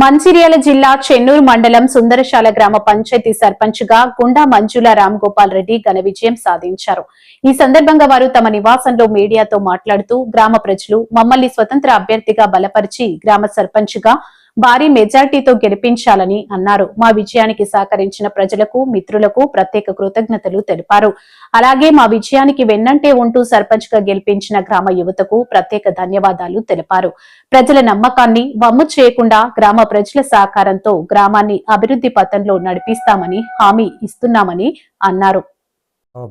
మంచిర్యాల జిల్లా చెన్నూరు మండలం సుందరశాల గ్రామ పంచాయతీ సర్పంచ్గా గుండా మంజుల రామ్ గోపాల్ రెడ్డి ఘన విజయం సాధించారు. ఈ సందర్భంగా వారు తమ నివాసంలో మీడియాతో మాట్లాడుతూ గ్రామ ప్రజలు మమ్మల్ని స్వతంత్ర అభ్యర్థిగా బలపరిచి గ్రామ సర్పంచ్గా భారీ మెజార్టీతో గెలిపించాలని అన్నారు. మా విజయానికి సహకరించిన ప్రజలకు మిత్రులకు ప్రత్యేక కృతజ్ఞతలు తెలిపారు. అలాగే మా విజయానికి వెన్నంటే ఉంటూ సర్పంచ్గా గెలిపించిన గ్రామ యువతకు ప్రత్యేక ధన్యవాదాలు తెలిపారు. ప్రజల నమ్మకాన్ని వమ్ము చేయకుండా గ్రామ ప్రజల సహకారంతో గ్రామాన్ని అభివృద్ధి పథంలో నడిపిస్తామని హామీ ఇస్తున్నామని అన్నారు.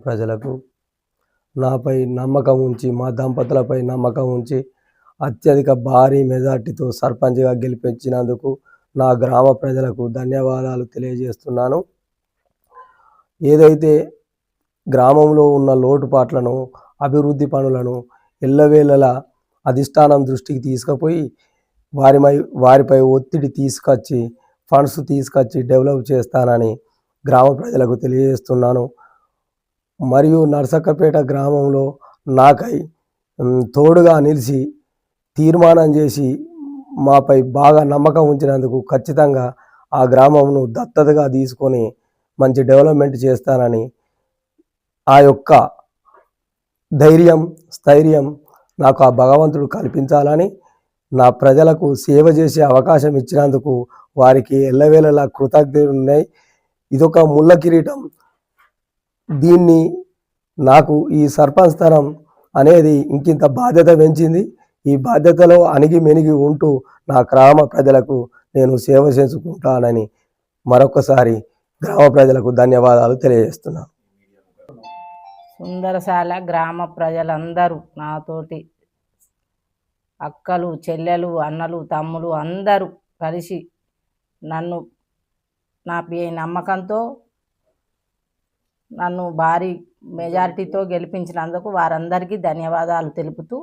ప్రజలకు నాపై నమ్మకం ఉంచి మా దంపతులపై నమ్మకం ఉంచి అత్యధిక భారీ మెజార్టీతో సర్పంచ్గా గెలిపించినందుకు నా గ్రామ ప్రజలకు ధన్యవాదాలు తెలియజేస్తున్నాను. ఏదైతే గ్రామంలో ఉన్న లోటుపాట్లను అభివృద్ధి పనులను ఎల్లవేళలా అధిష్టానం దృష్టికి తీసుకుపోయి వారిపై వారిపై ఒత్తిడి తీసుకొచ్చి ఫండ్స్ తీసుకొచ్చి డెవలప్ చేస్తానని గ్రామ ప్రజలకు తెలియజేస్తున్నాను. మరియు నర్సక్కపేట గ్రామంలో నాకై తోడుగా నిలిచి తీర్మానం చేసి మాపై బాగా నమ్మకం ఉంచినందుకు ఖచ్చితంగా ఆ గ్రామంను దత్తతగా తీసుకొని మంచి డెవలప్మెంట్ చేస్తానని ఆ యొక్క ధైర్యం స్థైర్యం నాకు ఆ భగవంతుడు కల్పించాలని నా ప్రజలకు సేవ చేసే అవకాశం ఇచ్చినందుకు వారికి ఎల్లవేళలా కృతజ్ఞతలు ఉన్నాయి. ఇదొక ముళ్ళ కిరీటం. దీన్ని నాకు ఈ సర్పంచ్ స్థానం అనేది ఇంకింత బాధ్యత పెంచింది. ఈ బాధ్యతలో అణిగి మెనిగి ఉంటూ నా గ్రామ ప్రజలకు నేను సేవ చేసుకుంటానని మరొకసారి గ్రామ ప్రజలకు ధన్యవాదాలు తెలియజేస్తున్నాను. సుందరశాల గ్రామ ప్రజలందరూ నాతోటి అక్కలు చెల్లెలు అన్నలు తమ్ములు అందరూ కలిసి నన్ను నా పే నమ్మకంతో నన్ను భారీ మెజారిటీతో గెలిపించినందుకు వారందరికీ ధన్యవాదాలు తెలుపుతూ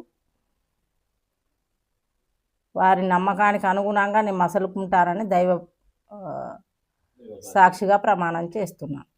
వారి నమ్మకానికి అనుగుణంగా నేను మసలుకుంటానని దైవ సాక్షిగా ప్రమాణం చేస్తున్నాను